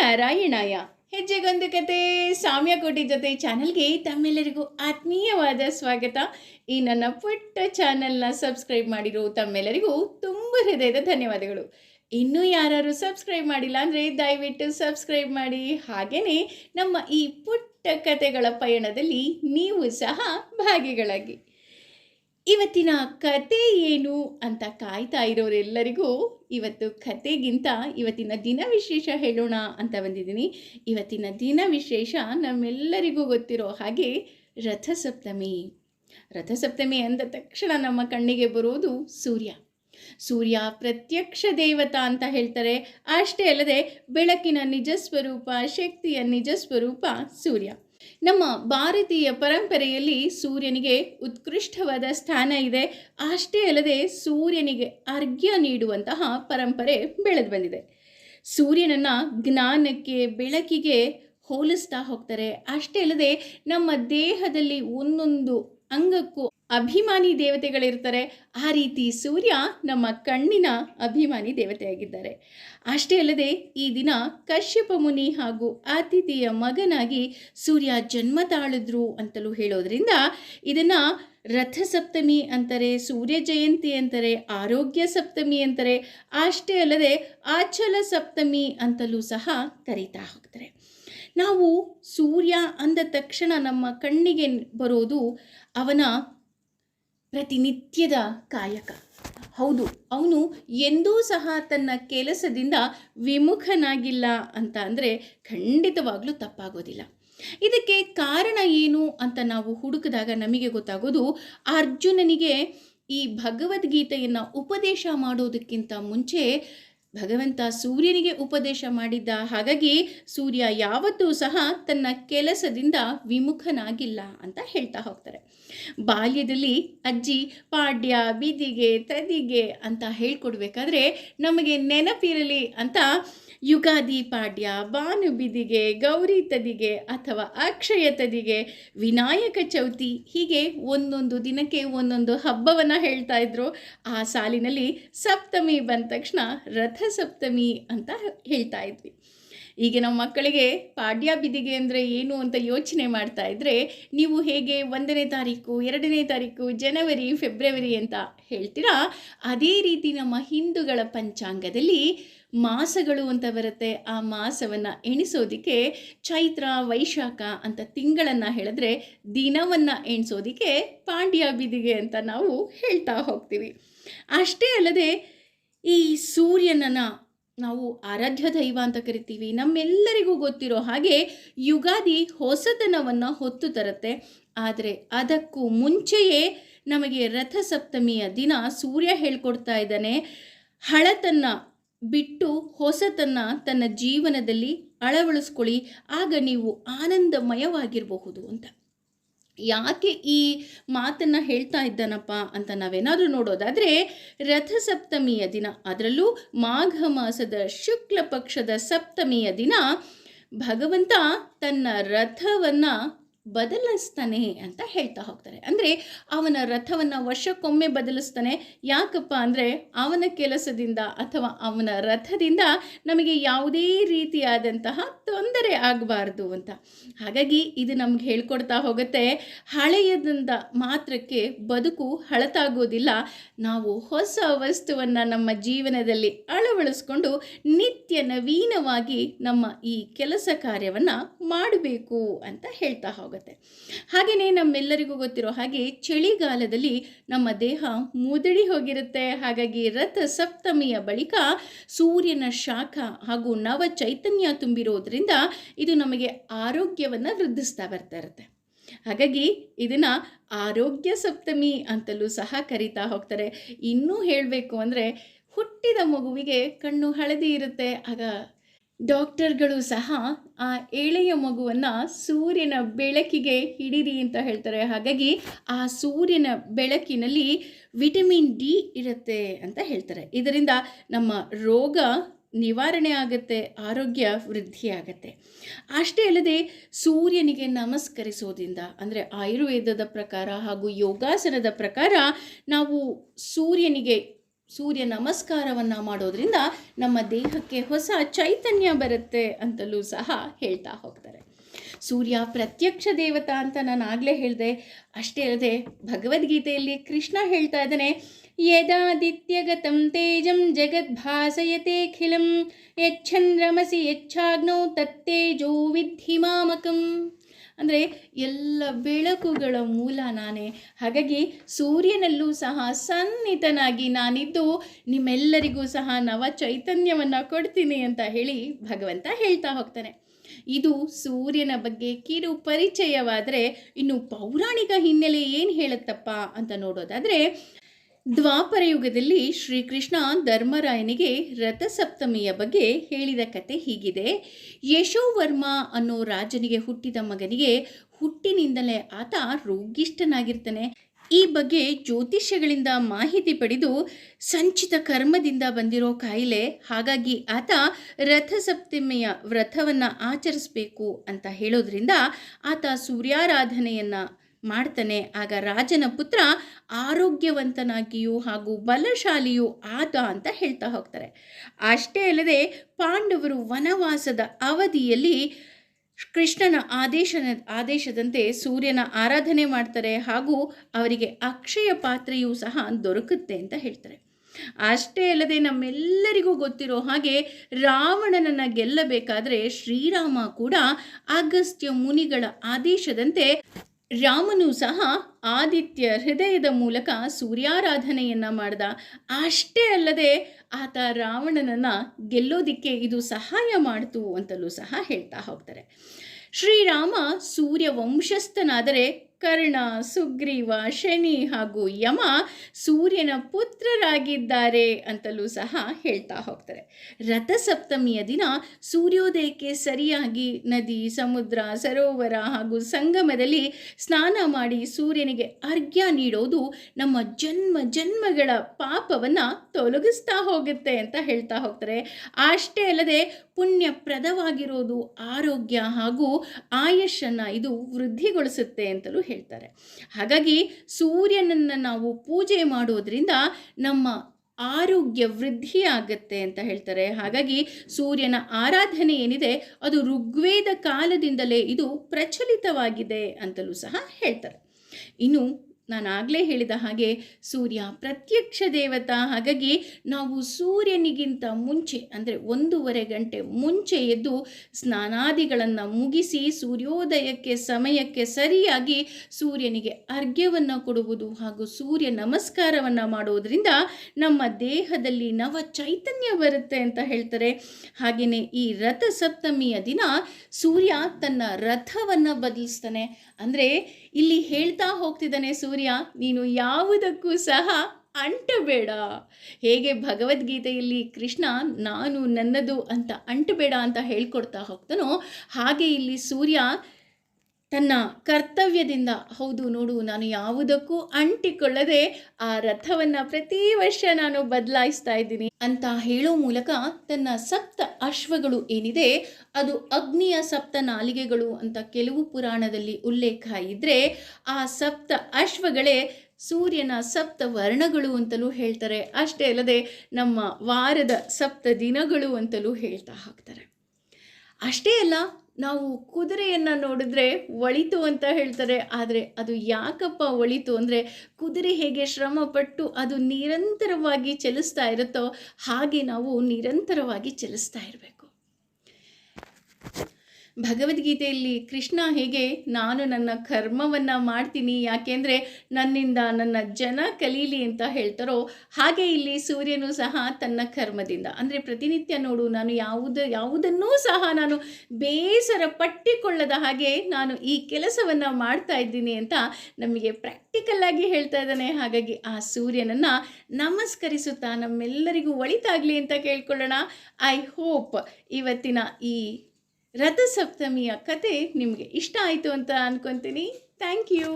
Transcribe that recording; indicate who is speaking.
Speaker 1: ನಾರಾಯಣಾಯ ಹೆಜ್ಜೆಗೊಂದು ಕತೆ. ಸಾಮ್ಯಕೋಟಿ ಜೊತೆ ಚಾನಲ್ಗೆ ತಮ್ಮೆಲ್ಲರಿಗೂ ಆತ್ಮೀಯವಾದ ಸ್ವಾಗತ. ಈ ನನ್ನ ಪುಟ್ಟ ಚಾನಲ್ನ ಸಬ್ಸ್ಕ್ರೈಬ್ ಮಾಡಿರೋ ತಮ್ಮೆಲ್ಲರಿಗೂ ತುಂಬ ಹೃದಯದ ಧನ್ಯವಾದಗಳು. ಇನ್ನೂ ಯಾರು ಸಬ್ಸ್ಕ್ರೈಬ್ ಮಾಡಿಲ್ಲ ಅಂದರೆ ದಯವಿಟ್ಟು ಸಬ್ಸ್ಕ್ರೈಬ್ ಮಾಡಿ. ಹಾಗೆಯೇ ನಮ್ಮ ಈ ಪುಟ್ಟ ಕತೆಗಳ ಪಯಣದಲ್ಲಿ ನೀವು ಸಹ ಭಾಗಿಗಳಾಗಿ. ಇವತ್ತಿನ ಕತೆ ಏನು ಅಂತ ಕಾಯ್ತಾ ಇರೋರೆಲ್ಲರಿಗೂ ಇವತ್ತು ಕತೆಗಿಂತ ಇವತ್ತಿನ ದಿನ ವಿಶೇಷ ಹೇಳೋಣ ಅಂತ ಬಂದಿದ್ದೀನಿ. ಇವತ್ತಿನ ದಿನ ವಿಶೇಷ ನಮ್ಮೆಲ್ಲರಿಗೂ ಗೊತ್ತಿರೋ ಹಾಗೆ ರಥಸಪ್ತಮಿ. ರಥಸಪ್ತಮಿ ಅಂದ ತಕ್ಷಣ ನಮ್ಮ ಕಣ್ಣಿಗೆ ಬರೋದು ಸೂರ್ಯ. ಸೂರ್ಯ ಪ್ರತ್ಯಕ್ಷ ದೇವತಾ ಅಂತ ಹೇಳ್ತಾರೆ. ಅಷ್ಟೇ ಅಲ್ಲದೆ ಬೆಳಕಿನ ನಿಜ ಸ್ವರೂಪ, ಶಕ್ತಿಯ ನಿಜ ಸ್ವರೂಪ ಸೂರ್ಯ. ನಮ್ಮ ಭಾರತೀಯ ಪರಂಪರೆಯಲ್ಲಿ ಸೂರ್ಯನಿಗೆ ಉತ್ಕೃಷ್ಟವಾದ ಸ್ಥಾನ ಇದೆ. ಅಷ್ಟೇ ಅಲ್ಲದೆ ಸೂರ್ಯನಿಗೆ ಅರ್ಘ್ಯ ನೀಡುವಂತಹ ಪರಂಪರೆ ಬೆಳೆದು ಬಂದಿದೆ. ಸೂರ್ಯನನ್ನ ಜ್ಞಾನಕ್ಕೆ, ಬೆಳಕಿಗೆ ಹೋಲಿಸ್ತಾ ಹೋಗ್ತಾರೆ. ಅಷ್ಟೇ ಅಲ್ಲದೆ ನಮ್ಮ ದೇಹದಲ್ಲಿ ಒಂದೊಂದು ಅಂಗಕ್ಕೂ ಅಭಿಮಾನಿ ದೇವತೆಗಳಿರ್ತಾರೆ. ಆ ರೀತಿ ಸೂರ್ಯ ನಮ್ಮ ಕಣ್ಣಿನ ಅಭಿಮಾನಿ ದೇವತೆಯಾಗಿದ್ದಾರೆ. ಅಷ್ಟೇ ಅಲ್ಲದೆ ಈ ದಿನ ಕಶ್ಯಪ ಮುನಿ ಹಾಗೂ ಅತಿಥಿಯ ಮಗನಾಗಿ ಸೂರ್ಯ ಜನ್ಮ ತಾಳಿದ್ರು ಅಂತಲೂ ಹೇಳೋದ್ರಿಂದ ಇದನ್ನು ರಥಸಪ್ತಮಿ ಅಂತಾರೆ, ಸೂರ್ಯ ಜಯಂತಿ ಅಂತಾರೆ, ಆರೋಗ್ಯ ಸಪ್ತಮಿ ಅಂತಾರೆ. ಅಷ್ಟೇ ಅಲ್ಲದೆ ಆಚಲ ಸಪ್ತಮಿ ಅಂತಲೂ ಸಹ ಕರೀತಾ ಹೋಗ್ತಾರೆ. ನಾವು ಸೂರ್ಯ ಅಂದ ತಕ್ಷಣ ನಮ್ಮ ಕಣ್ಣಿಗೆ ಬರೋದು ಅವನ ಪ್ರತಿನಿತ್ಯದ ಕಾಯಕ. ಹೌದು, ಅವನು ಎಂದೂ ಸಹ ತನ್ನ ಕೆಲಸದಿಂದ ವಿಮುಖನಾಗಿಲ್ಲ ಅಂತ ಅಂದರೆ ಖಂಡಿತವಾಗ್ಲೂ ತಪ್ಪಾಗೋದಿಲ್ಲ. ಇದಕ್ಕೆ ಕಾರಣ ಏನು ಅಂತ ನಾವು ಹುಡುಕಿದಾಗ ನಮಗೆ ಗೊತ್ತಾಗೋದು ಅರ್ಜುನನಿಗೆ ಈ ಭಗವದ್ಗೀತೆಯನ್ನು ಉಪದೇಶ ಮಾಡೋದಕ್ಕಿಂತ ಮುಂಚೆ ಭಗವಂತ ಸೂರ್ಯನಿಗೆ ಉಪದೇಶ ಮಾಡಿದ್ದ ಹಾಗಾಗಿ ಸೂರ್ಯ ಯಾವತ್ತೂ ಸಹ ತನ್ನ ಕೆಲಸದಿಂದ ವಿಮುಖನಾಗಿಲ್ಲ ಅಂತ ಹೇಳ್ತಾ ಹೋಗ್ತಾರೆ. ಬಾಲ್ಯದಲ್ಲಿ ಅಜ್ಜಿ ಪಾಡ್ಯ ಬೀದಿಗೆ ತದಿಗೆ ಅಂತ ಹೇಳ್ಕೊಡ್ಬೇಕಾದ್ರೆ ನಮಗೆ ನೆನಪಿರಲಿ ಅಂತ ಯುಗಾದಿ ಪಾಡ್ಯ ಬಾನುಬಿದಿಗೆ ಗೌರಿ ತದಿಗೆ ಅಥವಾ ಅಕ್ಷಯ ತದಿಗೆ, ವಿನಾಯಕ ಚೌತಿ ಹೀಗೆ ಒಂದೊಂದು ದಿನಕ್ಕೆ ಒಂದೊಂದು ಹಬ್ಬವನ್ನು ಹೇಳ್ತಾ ಇದ್ರು. ಆ ಸಾಲಿನಲ್ಲಿ ಸಪ್ತಮಿ ಬಂದ ತಕ್ಷಣ ರಥಸಪ್ತಮಿ ಅಂತ ಹೇಳ್ತಾ ಇದ್ವಿ. ಈಗ ನಮ್ಮ ಮಕ್ಕಳಿಗೆ ಪಾಡ್ಯ ಬಿದಿಗೆ ಅಂದರೆ ಏನು ಅಂತ ಯೋಚನೆ ಮಾಡ್ತಾ ಇದ್ದರೆ ನೀವು ಹೇಗೆ ಒಂದನೇ ತಾರೀಕು, ಎರಡನೇ ತಾರೀಕು, ಜನವರಿ, ಫೆಬ್ರವರಿ ಅಂತ ಹೇಳ್ತೀರಾ? ಅದೇ ರೀತಿ ನಮ್ಮ ಹಿಂದೂಗಳ ಪಂಚಾಂಗದಲ್ಲಿ ಮಾಸಗಳು ಅಂತ ಬರುತ್ತೆ. ಆ ಮಾಸವನ್ನು ಎಣಿಸೋದಕ್ಕೆ ಚೈತ್ರ, ವೈಶಾಖ ಅಂತ ತಿಂಗಳನ್ನು ಹೇಳಿದ್ರೆ ದಿನವನ್ನು ಎಣಿಸೋದಕ್ಕೆ ಪಾಂಡ್ಯ ಬಿದಿಗೆ ಅಂತ ನಾವು ಹೇಳ್ತಾ ಹೋಗ್ತೀವಿ. ಅಷ್ಟೇ ಅಲ್ಲದೆ ಈ ಸೂರ್ಯನನ್ನು ನಾವು ಆರಾಧ್ಯ ದೈವ ಅಂತ ಕರಿತೀವಿ. ನಮ್ಮೆಲ್ಲರಿಗೂ ಗೊತ್ತಿರೋ ಹಾಗೆ ಯುಗಾದಿ ಹೊಸತನವನ್ನು ಹೊತ್ತು ತರುತ್ತೆ. ಆದರೆ ಅದಕ್ಕೂ ಮುಂಚೆಯೇ ನಮಗೆ ರಥಸಪ್ತಮಿಯ ದಿನ ಸೂರ್ಯ ಹೇಳ್ಕೊಡ್ತಾ ಇದ್ದಾನೆ. ಹಳತನ್ನು ಬಿಟ್ಟು ಹೊಸತನ್ನು ತನ್ನ ಜೀವನದಲ್ಲಿ ಅಳವಡಿಸ್ಕೊಳ್ಳಿ ಆಗ ನೀವು ಆನಂದಮಯವಾಗಿರಬಹುದು ಅಂತ. ಯಾಕೆ ಈ ಮಾತನ್ನು ಹೇಳ್ತಾ ಇದ್ದಾನಪ್ಪ ಅಂತ ನಾವೇನಾದರೂ ನೋಡೋದಾದರೆ ರಥಸಪ್ತಮಿಯ ದಿನ. ಅದರಲ್ಲೂ ಮಾಘ ಮಾಸದ ಶುಕ್ಲ ಪಕ್ಷದ ಸಪ್ತಮಿಯ ದಿನ. ಭಗವಂತ ತನ್ನ ರಥವನ್ನು ಬದಲಿಸ್ತಾನೆ ಅಂತ ಹೇಳ್ತಾ ಹೋಗ್ತಾರೆ. ಅಂದರೆ ಅವನ ರಥವನ್ನು ವರ್ಷಕ್ಕೊಮ್ಮೆ ಬದಲಿಸ್ತಾನೆ. ಯಾಕಪ್ಪ ಅಂದರೆ ಅವನ ಕೆಲಸದಿಂದ ಅಥವಾ ಅವನ ರಥದಿಂದ ನಮಗೆ ಯಾವುದೇ ರೀತಿಯಾದಂತಹ ತೊಂದರೆ ಆಗಬಾರ್ದು ಅಂತ. ಹಾಗಾಗಿ ಇದು ನಮ್ಗೆ ಹೇಳ್ಕೊಡ್ತಾ ಹೋಗುತ್ತೆ. ಹಳೆಯದಿಂದ ಮಾತ್ರಕ್ಕೆ ಬದುಕು ಹಳತಾಗೋದಿಲ್ಲ ನಾವು ಹೊಸ ವಸ್ತುವನ್ನು ನಮ್ಮ ಜೀವನದಲ್ಲಿ ಅಳವಡಿಸ್ಕೊಂಡು ನಿತ್ಯ ನವೀನವಾಗಿ ನಮ್ಮ ಈ ಕೆಲಸ ಕಾರ್ಯವನ್ನು ಮಾಡಬೇಕು ಅಂತ ಹೇಳ್ತಾ ಹೋಗುತ್ತೆ. ಹಾಗೆಯೇ ನಮ್ಮೆಲ್ಲರಿಗೂ ಗೊತ್ತಿರೋ ಹಾಗೆ ಚಳಿಗಾಲದಲ್ಲಿ ನಮ್ಮ ದೇಹ ಮುದಡಿ ಹೋಗಿರುತ್ತೆ. ಹಾಗಾಗಿ ರಥ ಸಪ್ತಮಿಯ ಬಳಿಕ ಸೂರ್ಯನ ಶಾಖ ಹಾಗೂ ನವ ಚೈತನ್ಯ ತುಂಬಿರೋದ್ರಿಂದ ಇದು ನಮಗೆ ಆರೋಗ್ಯವನ್ನು ವೃದ್ಧಿಸ್ತಾ ಬರ್ತಾ ಇರುತ್ತೆ. ಹಾಗಾಗಿ ಇದನ್ನು ಆರೋಗ್ಯ ಸಪ್ತಮಿ ಅಂತಲೂ ಸಹ ಕರೀತಾ ಹೋಗ್ತಾರೆ. ಇನ್ನೂ ಹೇಳಬೇಕು ಅಂದರೆ ಹುಟ್ಟಿದ ಮಗುವಿಗೆ ಕಣ್ಣು ಹಳದಿ ಇರುತ್ತೆ. ಆಗ ಡಾಕ್ಟರ್ಗಳು ಸಹ ಆ ಎಳೆಯ ಮಗುವನ್ನು ಸೂರ್ಯನ ಬೆಳಕಿಗೆ ಹಿಡಿರಿ ಅಂತ ಹೇಳ್ತಾರೆ. ಹಾಗಾಗಿ ಆ ಸೂರ್ಯನ ಬೆಳಕಿನಲ್ಲಿ ವಿಟಮಿನ್ ಡಿ ಇರುತ್ತೆ ಅಂತ ಹೇಳ್ತಾರೆ. ಇದರಿಂದ ನಮ್ಮ ರೋಗ ನಿವಾರಣೆ ಆಗುತ್ತೆ, ಆರೋಗ್ಯ ವೃದ್ಧಿಯಾಗತ್ತೆ ಅಷ್ಟೇ ಅಲ್ಲದೆ ಸೂರ್ಯನಿಗೆ ನಮಸ್ಕರಿಸೋದ್ರಿಂದ ಅಂದರೆ ಆಯುರ್ವೇದದ ಪ್ರಕಾರ ಹಾಗೂ ಯೋಗಾಸನದ ಪ್ರಕಾರ ನಾವು ಸೂರ್ಯನಿಗೆ ಸೂರ್ಯ ನಮಸ್ಕಾರವನ್ನು ಮಾಡೋದ್ರಿಂದ ನಮ್ಮ ದೇಹಕ್ಕೆ ಹೊಸ ಚೈತನ್ಯ ಬರುತ್ತೆ ಅಂತಲೂ ಸಹ ಹೇಳ್ತಾ ಹೋಗ್ತಾರೆ. ಸೂರ್ಯ ಪ್ರತ್ಯಕ್ಷ ದೇವತಾ ಅಂತ ನಾನು ಆಗಲೇ ಹೇಳಿದೆ. ಅಷ್ಟೇ ಅಲ್ಲದೆ ಭಗವದ್ಗೀತೆಯಲ್ಲಿ ಕೃಷ್ಣ ಹೇಳ್ತಾ ಇದ್ದಾನೆ, ಯದಾದಿತ್ಯಗತಂ ತೇಜಂ ಜಗದ್ಭಾಸಯತೆಖಿಲಂ ಯಚ್ಛಂದ್ರಮಸಿ ಯಚ್ಛಾಗ್ನೋ ತತ್ತೇಜೋ ವಿದ್ಧಿ ಮಾಮಕಂ ಅಂದರೆ ಎಲ್ಲ ಬೆಳಕುಗಳ ಮೂಲ ನಾನೇ. ಹಾಗಾಗಿ ಸೂರ್ಯನಲ್ಲೂ ಸಹ ಸನ್ನಿತನಾಗಿ ನಾನಿದ್ದು ನಿಮ್ಮೆಲ್ಲರಿಗೂ ಸಹ ನವ ಚೈತನ್ಯವನ್ನು ಕೊಡ್ತೀನಿ ಅಂತ ಹೇಳಿ ಭಗವಂತ ಹೇಳ್ತಾ ಹೋಗ್ತಾನೆ. ಇದು ಸೂರ್ಯನ ಬಗ್ಗೆ ಕಿರು ಪರಿಚಯವಾದರೆ ಇನ್ನು ಪೌರಾಣಿಕ ಹಿನ್ನೆಲೆ ಏನು ಹೇಳುತ್ತಪ್ಪ ಅಂತ ನೋಡೋದಾದರೆ ದ್ವಾಪರ ಯುಗದಲ್ಲಿ ಶ್ರೀಕೃಷ್ಣ ಧರ್ಮರಾಯನಿಗೆ ರಥಸಪ್ತಮಿಯ ಬಗ್ಗೆ ಹೇಳಿದ ಕತೆ ಹೀಗಿದೆ. ಯಶೋವರ್ಮ ಅನ್ನೋ ರಾಜನಿಗೆ ಹುಟ್ಟಿದ ಮಗನಿಗೆ ಹುಟ್ಟಿನಿಂದಲೇ ಆತ ರೋಗಿಷ್ಠನಾಗಿರ್ತಾನೆ. ಈ ಬಗ್ಗೆ ಜ್ಯೋತಿಷ್ಯಗಳಿಂದ ಮಾಹಿತಿ ಪಡೆದು ಸಂಚಿತ ಕರ್ಮದಿಂದ ಬಂದಿರೋ ಕಾಯಿಲೆ, ಹಾಗಾಗಿ ಆತ ರಥಸಪ್ತಮಿಯ ವ್ರತವನ್ನು ಆಚರಿಸಬೇಕು ಅಂತ ಹೇಳೋದ್ರಿಂದ ಆತ ಸೂರ್ಯಾರಾಧನೆಯನ್ನು ಮಾಡ್ತಾನೆ. ಆಗ ರಾಜನ ಪುತ್ರ ಆರೋಗ್ಯವಂತನಾಗಿಯೂ ಹಾಗೂ ಬಲಶಾಲಿಯೂ ಆತ ಅಂತ ಹೇಳ್ತಾ ಹೋಗ್ತಾರೆ. ಅಷ್ಟೇ ಅಲ್ಲದೆ ಪಾಂಡವರು ವನವಾಸದ ಅವಧಿಯಲ್ಲಿ ಕೃಷ್ಣನ ಆದೇಶನ, ಆದೇಶದಂತೆ ಸೂರ್ಯನ ಆರಾಧನೆ ಮಾಡ್ತಾರೆ ಹಾಗೂ ಅವರಿಗೆ ಅಕ್ಷಯ ಪಾತ್ರೆಯೂ ಸಹ ದೊರಕುತ್ತೆ ಅಂತ ಹೇಳ್ತಾರೆ. ಅಷ್ಟೇ ಅಲ್ಲದೆ ನಮ್ಮೆಲ್ಲರಿಗೂ ಗೊತ್ತಿರೋ ಹಾಗೆ ರಾವಣನನ್ನು ಗೆಲ್ಲಬೇಕಾದ್ರೆ ಶ್ರೀರಾಮ ಕೂಡ ಅಗಸ್ತ್ಯ ಮುನಿಗಳ ಆದೇಶದಂತೆ ರಾಮನು ಸಹ ಆದಿತ್ಯ ಹೃದಯದ ಮೂಲಕ ಸೂರ್ಯಾರಾಧನೆಯನ್ನು ಮಾಡ್ದ. ಅಷ್ಟೇ ಅಲ್ಲದೆ ಆತ ರಾವಣನನ್ನು ಗೆಲ್ಲೋದಿಕ್ಕೆ ಇದು ಸಹಾಯ ಮಾಡಿತು ಅಂತಲೂ ಸಹ ಹೇಳ್ತಾ ಹೋಗ್ತಾರೆ. ಶ್ರೀರಾಮ ಸೂರ್ಯ ವಂಶಸ್ಥನಾದರೆ ಕರ್ಣ, ಸುಗ್ರೀವ, ಶನಿ ಹಾಗೂ ಯಮ ಸೂರ್ಯನ ಪುತ್ರರಾಗಿದ್ದಾರೆ ಅಂತಲೂ ಸಹ ಹೇಳ್ತಾ ಹೋಗ್ತಾರೆ. ರಥಸಪ್ತಮಿಯ ದಿನ ಸೂರ್ಯೋದಯಕ್ಕೆ ಸರಿಯಾಗಿ ನದಿ, ಸಮುದ್ರ, ಸರೋವರ ಹಾಗೂ ಸಂಗಮದಲ್ಲಿ ಸ್ನಾನ ಮಾಡಿ ಸೂರ್ಯನಿಗೆ ಅರ್ಘ್ಯ ನೀಡೋದು ನಮ್ಮ ಜನ್ಮ ಜನ್ಮಗಳ ಪಾಪವನ್ನು ತೊಲಗಿಸ್ತಾ ಹೋಗುತ್ತೆ ಅಂತ ಹೇಳ್ತಾ ಹೋಗ್ತಾರೆ. ಅಷ್ಟೇ ಅಲ್ಲದೆ ಪುಣ್ಯಪ್ರದವಾಗಿರೋದು ಆರೋಗ್ಯ ಹಾಗೂ ಆಯುಷನ್ನು ಇದು ವೃದ್ಧಿಗೊಳಿಸುತ್ತೆ ಅಂತಲೂ ಹೇಳ್ತಾರೆ. ಹಾಗಾಗಿ ಸೂರ್ಯನನ್ನು ನಾವು ಪೂಜೆ ಮಾಡೋದ್ರಿಂದ ನಮ್ಮ ಆರೋಗ್ಯ ವೃದ್ಧಿಯಾಗತ್ತೆ ಅಂತ ಹೇಳ್ತಾರೆ. ಹಾಗಾಗಿ ಸೂರ್ಯನ ಆರಾಧನೆ ಏನಿದೆ, ಅದು ಋಗ್ವೇದ ಕಾಲದಿಂದಲೇ ಇದು ಪ್ರಚಲಿತವಾಗಿದೆ ಅಂತಲೂ ಸಹ ಹೇಳ್ತಾರೆ. ಇನ್ನು ನಾನು ಆಗಲೇ ಹೇಳಿದ ಹಾಗೆ ಸೂರ್ಯ ಪ್ರತ್ಯಕ್ಷ ದೇವತಾ ಹಾಗಾಗಿ ನಾವು ಸೂರ್ಯನಿಗಿಂತ ಮುಂಚೆ, ಅಂದರೆ ಒಂದೂವರೆ ಗಂಟೆ ಮುಂಚೆ ಎದ್ದು ಸ್ನಾನಾದಿಗಳನ್ನು ಮುಗಿಸಿ ಸೂರ್ಯೋದಯಕ್ಕೆ, ಸಮಯಕ್ಕೆ ಸರಿಯಾಗಿ ಸೂರ್ಯನಿಗೆ ಅರ್ಘ್ಯವನ್ನು ಕೊಡುವುದು ಹಾಗೂ ಸೂರ್ಯ ನಮಸ್ಕಾರವನ್ನು ಮಾಡೋದರಿಂದ ನಮ್ಮ ದೇಹದಲ್ಲಿ ನವ ಚೈತನ್ಯ ಬರುತ್ತೆ ಅಂತ ಹೇಳ್ತಾರೆ. ಹಾಗೆಯೇ ಈ ರಥ ಸಪ್ತಮಿಯ ದಿನ ಸೂರ್ಯ ತನ್ನ ರಥವನ್ನು ಬದಲಿಸ್ತಾನೆ. ಅಂದರೆ ಇಲ್ಲಿ ಹೇಳ್ತಾ ಹೋಗ್ತಿದ್ದಾನೆ ಸೂರ್ಯ, ನೀನು ಯಾವುದಕ್ಕೂ ಸಹ ಅಂಟಬೇಡ. ಹೇಗೆ ಭಗವದ್ಗೀತೆಯಲ್ಲಿ ಕೃಷ್ಣ, ನಾನು ನನ್ನದು ಅಂತ ಅಂಟಬೇಡ ಅಂತ ಹೇಳ್ಕೊಡ್ತಾ ಹೋಗ್ತಾನೋ, ಹಾಗೆ ಇಲ್ಲಿ ಸೂರ್ಯ ತನ್ನ ಕರ್ತವ್ಯದಿಂದ. ಹೌದು ನೋಡು, ನಾನು ಯಾವುದಕ್ಕೂ ಅಂಟಿಕೊಳ್ಳದೆ ಆ ರಥವನ್ನು ಪ್ರತಿ ವರ್ಷ ನಾನು ಬದಲಾಯಿಸ್ತಾ ಇದ್ದೀನಿ. ಅಂತ ಹೇಳೋ ಮೂಲಕ ತನ್ನ ಸಪ್ತ ಅಶ್ವಗಳು ಏನಿದೆ, ಅದು ಅಗ್ನಿಯ ಸಪ್ತ ನಾಲಿಗೆಗಳು ಅಂತ ಕೆಲವು ಪುರಾಣದಲ್ಲಿ ಉಲ್ಲೇಖ ಇದ್ದರೆ ಆ ಸಪ್ತ ಅಶ್ವಗಳೇ ಸೂರ್ಯನ ಸಪ್ತ ವರ್ಣಗಳು ಅಂತಲೂ ಹೇಳ್ತಾರೆ. ಅಷ್ಟೇ ಅಲ್ಲದೆ ನಮ್ಮ ವಾರದ ಸಪ್ತ ದಿನಗಳು ಅಂತಲೂ ಹೇಳ್ತಾ ಹೋಗ್ತಾರೆ ಅಷ್ಟೇ ಅಲ್ಲ, ನಾವು ಕುದುರೆಯನ್ನು ನೋಡಿದ್ರೆ ಒಳಿತು ಅಂತ ಹೇಳ್ತಾರೆ. ಆದರೆ ಅದು ಯಾಕಪ್ಪ ಒಳಿತು ಅಂದರೆ ಕುದುರೆ ಹೇಗೆ ಶ್ರಮಪಟ್ಟು ಅದು ನಿರಂತರವಾಗಿ ಚಲಿಸ್ತಾ ಇರುತ್ತೋ ಹಾಗೆ ನಾವು ನಿರಂತರವಾಗಿ ಚಲಿಸ್ತಾ ಇರಬೇಕು. ಭಗವದ್ಗೀತೆಯಲ್ಲಿ ಕೃಷ್ಣ ಹೇಗೆ, ನಾನು ನನ್ನ ಕರ್ಮವನ್ನು ಮಾಡ್ತೀನಿ, ಯಾಕೆಂದರೆ ನನ್ನಿಂದ ನನ್ನ ಜನ ಕಲೀಲಿ ಅಂತ ಹೇಳ್ತಾರೋ, ಹಾಗೆ ಇಲ್ಲಿ ಸೂರ್ಯನು ಸಹ ತನ್ನ ಕರ್ಮದಿಂದ. ಅಂದರೆ ಪ್ರತಿನಿತ್ಯ ನೋಡು, ನಾನು ಯಾವುದು, ಯಾವುದನ್ನೂ ಸಹ ನಾನು ಬೇಸರ ಪಟ್ಟಿಕೊಳ್ಳದ ಹಾಗೆ ನಾನು ಈ ಕೆಲಸವನ್ನು ಮಾಡ್ತಾ ಇದ್ದೀನಿ ಅಂತ ನಮಗೆ ಪ್ರಾಕ್ಟಿಕಲ್ ಆಗಿ ಹೇಳ್ತಾ ಇದ್ದಾನೆ. ಹಾಗಾಗಿ ಆ ಸೂರ್ಯನನ್ನು ನಮಸ್ಕರಿಸುತ್ತಾ ನಮ್ಮೆಲ್ಲರಿಗೂ ಒಳಿತಾಗಲಿ ಅಂತ ಕೇಳ್ಕೊಳ್ಳೋಣ. ಐ ಹೋಪ್ ಇವತ್ತಿನ ಈ ರಥಸಪ್ತಮಿಯ ಕತೆ ನಿಮಗೆ ಇಷ್ಟ ಆಯಿತು ಅಂತ ಅಂದ್ಕೊತೀನಿ ಥ್ಯಾಂಕ್ ಯು